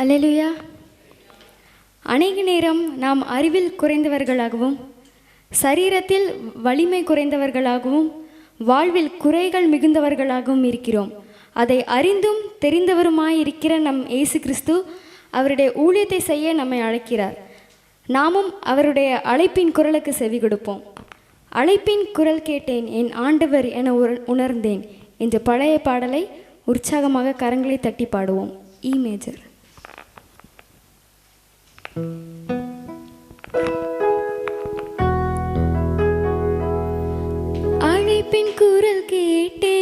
அலலுயா அநேக நேரம் நாம் அறிவில் குறைந்தவர்களாகவும் சரீரத்தில் வலிமை குறைந்தவர்களாகவும் வாழ்வில் குறைகள் மிகுந்தவர்களாகவும் இருக்கிறோம். அதை அறிந்தும் தெரிந்தவருமாயிருக்கிற நம் இயேசு கிறிஸ்து அவருடைய ஊழியத்தை செய்ய நம்மை அழைக்கிறார். நாமும் அவருடைய அழைப்பின் குரலுக்கு செவி கொடுப்போம். அழைப்பின் குரல் கேட்டேன் என் ஆண்டவர் என உணர்ந்தேன். என்ற பழைய பாடலை உற்சாகமாக கரங்களை தட்டி பாடுவோம். E major. அன்பின் குரல் கேட்டே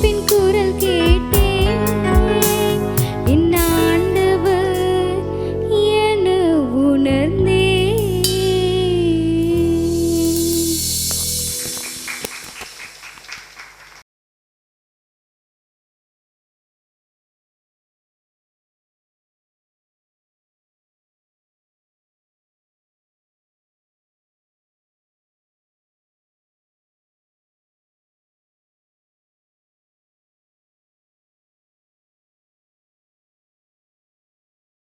பின் குரல் கேட்டு